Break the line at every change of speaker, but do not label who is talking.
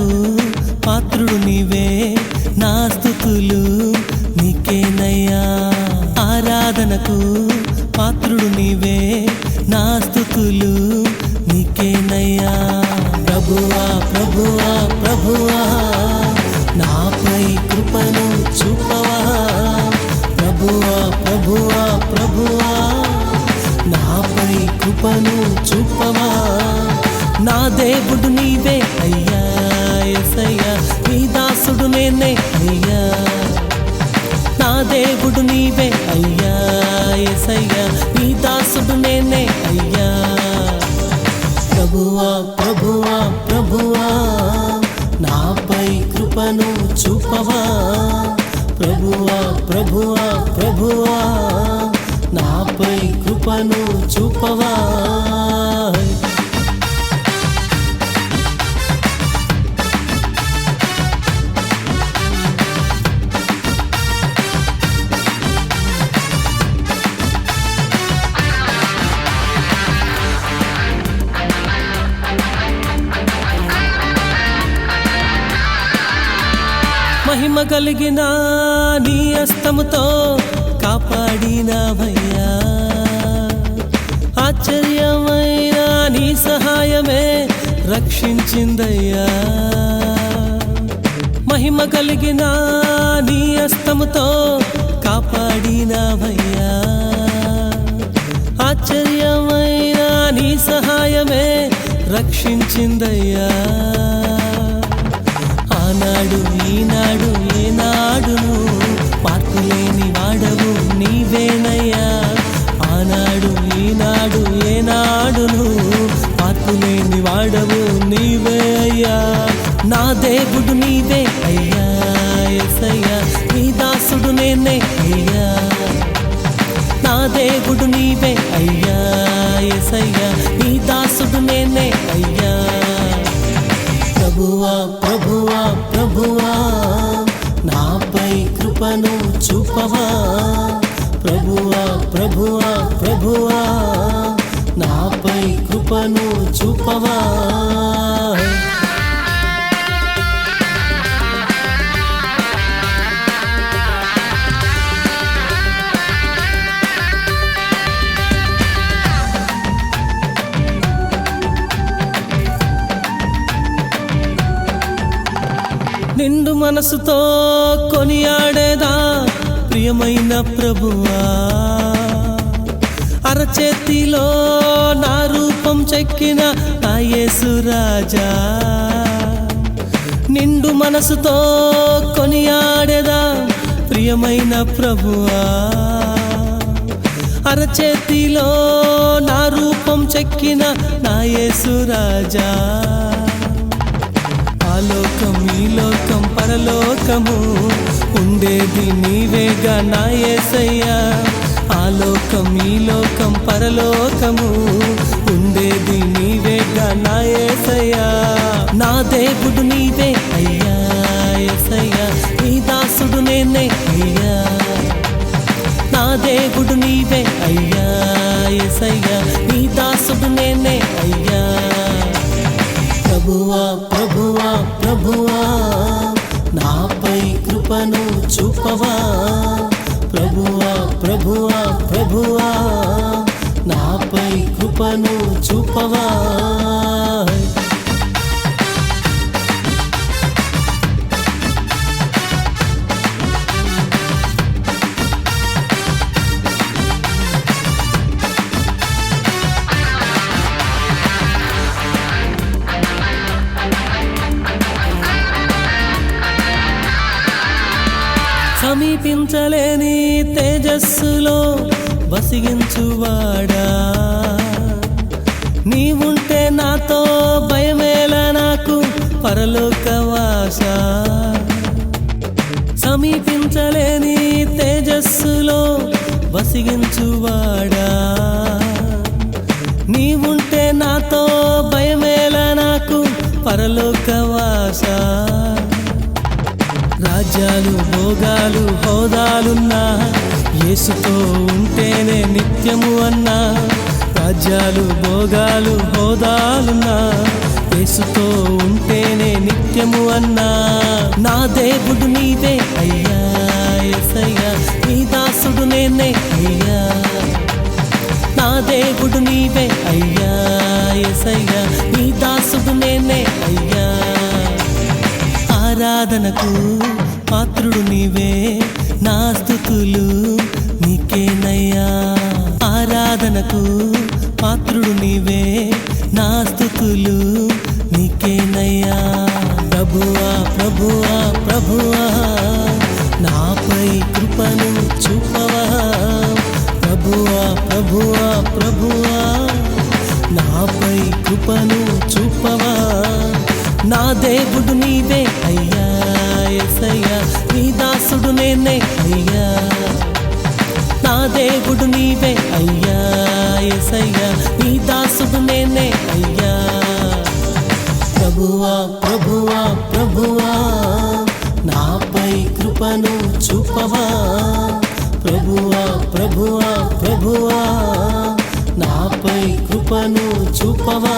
ఆరాధనకు పాత్రుడు నీవే నా స్థుతులు నీకేనయ్యా. ఆరాధనకు పాత్రుడు నీవే నా స్థుతులు నీకేనయ్యా. ప్రభువా ప్రభువా ప్రభువా నాపై కృపను చూపవా. ప్రభువా ప్రభువా ప్రభువా నాపై కృపను చూపవా. నా దేవుడు నీవే అయ్యా. దాసుడు నేనే అయ్యా నా దేవుడు నీవే అయ్యా ఎసయ్యా నీ దాసుడు నేనే అయ్యా. ప్రభువా ప్రభువా ప్రభువా నాపై కృపను చూపవా. ప్రభువా ప్రభువా ప్రభువా నాపై కృపను చూపవా. మహిమ కలిగిన నీ అస్తముతో కాపాడినవయ్యా. ఆశ్చర్యమైన నీ సహాయమే రక్షించిందయ్యా. మహిమ కలిగిన నీ అస్తముతో కాపాడినవయ్యా. ఆశ్చర్యమైన నీ సహాయమే రక్షించిందయ్యా. ఆనాడు ఈనాడు ఏనాడును మార్పు లేని వాడవు నీవేనయ్యా. ఆనాడు ఈనాడు ఏనాడును మార్పు లేని వాడవు నీవే అయ్యా. నా దేవుడు నీవే అయ్యా ఎసయ్యా నీ దాసుడు నేనే అయ్యా. నా దేవుడు నీవే నాపై కృపను చూపవా? ప్రభువా ప్రభువా ప్రభువా నాపై కృపను చూపవా? నిండు మనసుతో కొనియాడేదా ప్రియమైన ప్రభువా? అరచేతిలో నా రూపం చెక్కిన నా యేసు రాజా. నిండు మనసుతో కొనియాడేదా ప్రియమైన ప్రభువా? అరచేతిలో నా రూపం చెక్కిన నా యేసు పరలోకము ఉండేది నీవేగా నా ఆ లోకం ఈ లోకం పరలోకము ఉండేది నీవేగా నా యేసయ్యా నా దేవుడు నీవే అయ్యా యేసయ్యా నీ దాసుడు నేనే అయ్యా. నా దేవుడు నీవే అయ్యా యేసయ్యా నీ దాసుడు నేనే అయ్యా. ప్రభువా ప్రభువా ప్రభువా. గొప్పవా ప్రభువా ప్రభువా ప్రభువా నాపై కృపను చూపవా. కనిపించలేని తేజస్సులో వసిగించువాడా? నీవుంటే నాతో భయమేల నాకు పరలోకవాస సమీపించలేని తేజస్సులో బసిగించు రాజ్యాలు భోగాలు హోదాలున్నా యేసుతో ఉంటేనే నిత్యము అన్నా రాజ్యాలు భోగాలు హోదాలున్నా యేసుతో ఉంటేనే నిత్యము అన్నా. నా దేవుడు నీవే అయ్యా ఎసయ్యా నీ దాసుడు నేనే అయ్యా. నా దేవుడు నీవే అయ్యా ఎసయ్యా ఆరాధనకు పాత్రుడు నీవే నా స్థుతులు నీకేనయ్యా. ఆరాధనకు పాత్రుడు నీవే నా స్థుతులు నీకేనయ్యా. ప్రభువా ప్రభువా ప్రభువా నాపై కృపను చూపవా. ప్రభువా ప్రభువా ప్రభువా నాపై కృపను చూపవా. నా దేవుడు నీవే అయ్యా. నేనే అయ్యా. నా దేవుడు నీవే అయ్యా. ఎసయ్యా నీ దాసుడు నేనే అయ్యా. ప్రభువా ప్రభువా ప్రభువా నాపై కృపను చూపవా. ప్రభువా ప్రభువా ప్రభువా నాపై కృపను చూపవా.